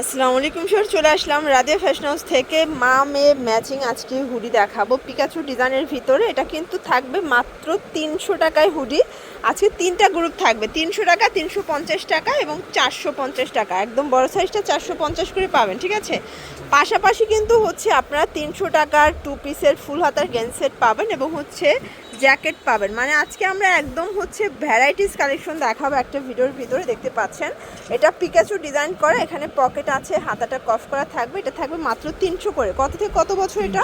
আসসালামু আলাইকুম স্যার চলে আসলাম রাধিয়া ফ্যাশন হাউস থেকে মা মেয়ে ম্যাচিং আজকে হুডি দেখাবো। পিকাচু ডিজাইনের ভিতরে এটা কিন্তু থাকবে মাত্র তিনশো টাকায় হুডি। আজকে তিনটা গ্রুপ থাকবে, তিনশো টাকা, তিনশো পঞ্চাশ টাকা এবং চারশো পঞ্চাশ টাকা। একদম বড় সাইজটা চারশো পঞ্চাশ করে পাবেন, ঠিক আছে? পাশাপাশি কিন্তু হচ্ছে আপনারা তিনশো টাকার টু পিসের ফুল হাতার গেন সেট পাবেন এবং হচ্ছে জ্যাকেট পাবেন। মানে আজকে আমরা একদম হচ্ছে ভ্যারাইটিস কালেকশন দেখাবো একটা ভিডিওর ভিতরে দেখতে পাচ্ছেন? এটা পিকাচু ডিজাইন করা এখানে পকেট আছে হাতাটা কফ করা থাকবে এটা থাকবে মাত্র তিনশো করে। কত থেকে কত বছর এটা?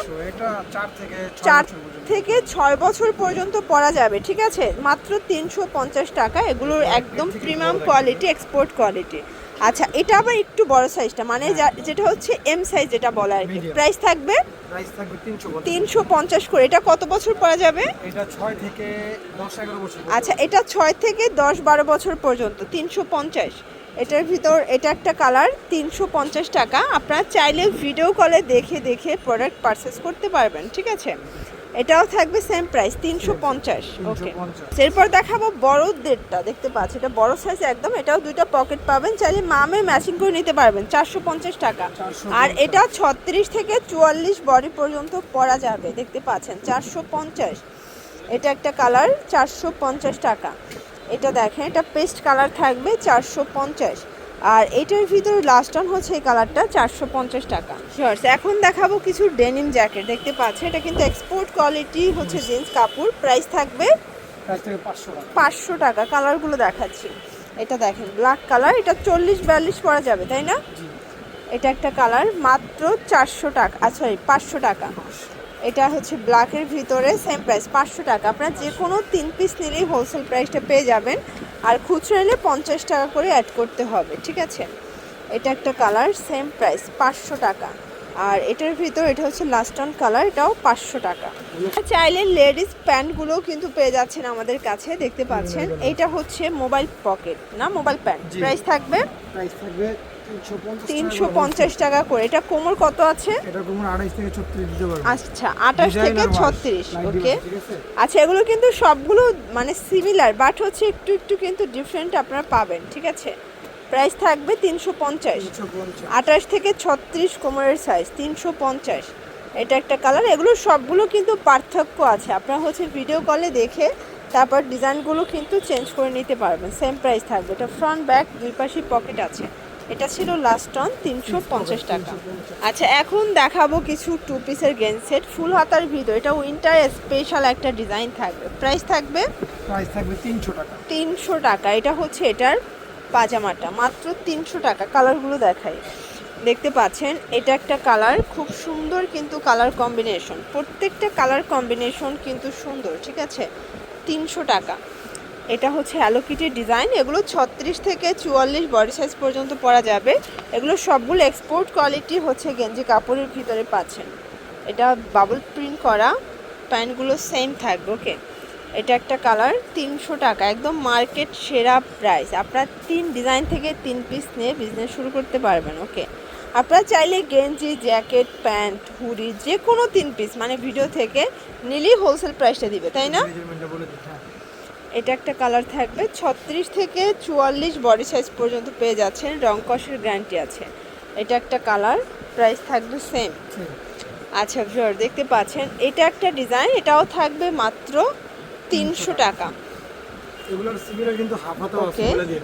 চার থেকে ছয় বছর পর্যন্ত। থেকে ছয় বছর পর্যন্ত পরা যাবে ঠিক আছে? মাত্র তিনশো পঞ্চাশ টাকা এগুলোর একদম প্রিমিয়াম কোয়ালিটি এক্সপোর্ট কোয়ালিটি আচ্ছা এটা আবার একটু বড় সাইজটা মানে যা- যেটা হচ্ছে এম সাইজ যেটা বলা আর কি। প্রাইস থাকবে? প্রাইস থাকবে 300 বছর। তিনশো পঞ্চাশ করে। এটা কত বছর পরা যাবে? এটা 6 থেকে 10 11 বছর আচ্ছা এটা ছয় থেকে দশ বারো বছর পর্যন্ত। তিনশো পঞ্চাশ। এটার ভিতর এটা একটা কালার তিনশো পঞ্চাশ টাকা। আপনারা চাইলে ভিডিও কলে দেখে দেখে প্রোডাক্ট পারচেস করতে পারবেন ঠিক আছে? এটাও থাকবে সেম প্রাইস তিনশো পঞ্চাশ ওকে 350 এরপর দেখাবো বড়দেরটা দেখতে পাচ্ছি এটা বড় সাইজ একদম এটাও দুইটা পকেট পাবেন চাইলে মামে ম্যাচিং করে নিতে পারবেন চারশো পঞ্চাশ টাকা। আর এটা ছত্রিশ থেকে চুয়াল্লিশ বডি পর্যন্ত পরা যাবে দেখতে পাচ্ছেন চারশো পঞ্চাশ। এটা একটা কালার চারশো পঞ্চাশ টাকা। এটা দেখেন এটা পেস্ট কালার থাকবে চারশো পঞ্চাশ। আর এটার ভিতরে লাস্ট অন হচ্ছে এই কালারটা চারশো পঞ্চাশ টাকা। শিওর্স এখন দেখাবো কিছু ডেনিম জ্যাকেট দেখতে পাচ্ছেন? এটা কিন্তু এক্সপোর্ট কোয়ালিটি হচ্ছে জিন্স কাপড় প্রাইস থাকবে প্রাইস থেকে 500 টাকা। পাঁচশো টাকা কালারগুলো দেখাচ্ছি। এটা দেখেন ব্ল্যাক কালার এটা চল্লিশ বিয়াল্লিশ পরা যাবে তাই না? এটা একটা কালার মাত্র চারশো টাকা আচ্ছা পাঁচশো টাকা। এটা হচ্ছে ব্ল্যাকের ভিতরে সেম প্রাইস পাঁচশো টাকা। আপনারা যে কোনো তিন পিস নিলেই হোলসেল প্রাইসটা পেয়ে যাবেন। আর খুচরো এলে পঞ্চাশ টাকা করে অ্যাড করতে হবে ঠিক আছে? এটা একটা কালার সেম প্রাইস পাঁচশো টাকা। আর এটার ভিতর এটা হচ্ছে লাস্ট অন কালার এটাও পাঁচশো টাকা। চাইলে লেডিস প্যান্টগুলোও কিন্তু পেয়ে যাচ্ছেন আমাদের কাছে দেখতে পাচ্ছেন। এটা হচ্ছে মোবাইল পকেট না? মোবাইল প্যান্ট প্রাইস থাকবে? প্রাইস থাকবে 350 তিনশো পঞ্চাশ টাকা করে। এটা কোমর কত আছে? এটা কোমর 28 থেকে 36 দিতে পারবে। আচ্ছা আঠাশ থেকে ছত্রিশ ওকে আচ্ছা এগুলো কিন্তু সবগুলো মানে সিমিলার বাট হচ্ছে একটু একটু কিন্তু ডিফারেন্ট আপনারা পাবেন ঠিক আছে? প্রাইস থাকবে তিনশো পঞ্চাশ। 350 আঠাশ থেকে ছত্রিশ কোমরের সাইজ তিনশো পঞ্চাশ। এটা একটা কালার এগুলো সবগুলো কিন্তু পার্থক্য আছে। আপনারা হচ্ছে ভিডিও কলে দেখে তারপর ডিজাইনগুলো কিন্তু চেঞ্জ করে নিতে পারবেন। সেম প্রাইস থাকবে। এটা ফ্রন্ট ব্যাক দুই পাশে পকেট আছে। এটা ছিল লাস্ট অন তিনশো পঞ্চাশ টাকা। আচ্ছা এখন দেখাবো কিছু টু পিসের গেন সেট ফুল হাতার ভিডিও এটা উইন্টার স্পেশাল একটা ডিজাইন থাকবে। প্রাইস থাকবে? প্রাইস থাকবে 300 টাকা। তিনশো টাকা। এটা হচ্ছে এটার পাজামাটা মাত্র তিনশো টাকা। কালারগুলো দেখাই। দেখতে পাচ্ছেন এটা একটা কালার খুব সুন্দর কিন্তু কালার কম্বিনেশন প্রত্যেকটা কালার কম্বিনেশন কিন্তু সুন্দর ঠিক আছে? তিনশো টাকা। এটা হচ্ছে অ্যালোকিটেড ডিজাইন এগুলো ছত্রিশ থেকে চুয়াল্লিশ বডি সাইজ পর্যন্ত পরা যাবে। এগুলো সবগুলো এক্সপোর্ট কোয়ালিটি হচ্ছে গেঞ্জি কাপড়ের ভিতরে পাচ্ছেন। এটা বাবল প্রিন্ট করা। প্যান্টগুলো সেম থাকবে ওকে এটা একটা কালার তিনশো টাকা। একদম মার্কেট সেরা প্রাইস আপনারা তিন ডিজাইন থেকে তিন পিস নিয়ে বিজনেস শুরু করতে পারবেন ওকে আপনারা চাইলে গেঞ্জি জ্যাকেট প্যান্ট হুডি যে কোনো তিন পিস মানে ভিডিও থেকে নিলেই হোলসেল প্রাইসটা দিবে, তাই না? এটা একটা কালার থাকবে। ছত্রিশ থেকে চুয়াল্লিশ বডি সাইজ পর্যন্ত পেয়ে যাচ্ছেন। রং কষের গ্যারান্টি আছে। এটা একটা কালার প্রাইস থাকবে সেম আচ্ছা ভিউয়ার দেখতে পাচ্ছেন? এটা একটা ডিজাইন এটাও থাকবে মাত্র তিনশো টাকা। দিন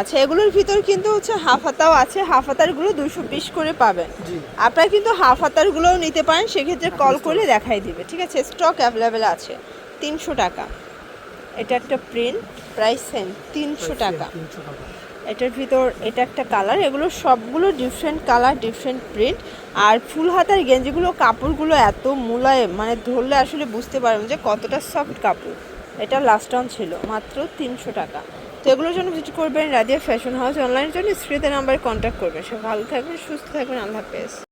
আচ্ছা এগুলোর ভিতর কিন্তু হচ্ছে হাফ হাতাও আছে। হাফ হাতারগুলো দুশো পিস করে পাবেন। আপনারা কিন্তু হাফ হাতারগুলোও নিতে পারেন সেক্ষেত্রে কল করে দেখাই দিবে। ঠিক আছে স্টক অ্যাভেলেবেল আছে। তিনশো টাকা। এটা একটা প্রিন্ট প্রাইস সেম তিনশো টাকা। এটার ভিতর এটা একটা কালার এগুলো সবগুলো ডিফারেন্ট কালার ডিফারেন্ট প্রিন্ট আর ফুল হাতার গেঞ্জিগুলো কাপড়গুলো এত মোলায়েম মানে ধরলে আসলে বুঝতে পারবেন যে কতটা সফট কাপড়। এটা লাস্ট অন ছিল মাত্র তিনশো টাকা। তো এগুলোর জন্য ভিজিট করবেন রাদিয়া ফ্যাশন হাউস অনলাইনের জন্য স্ক্রিতে নাম্বারে কন্ট্যাক্ট করবেন। সে ভালো থাকবেন সুস্থ থাকবেন আল্লাহ হাফেজ।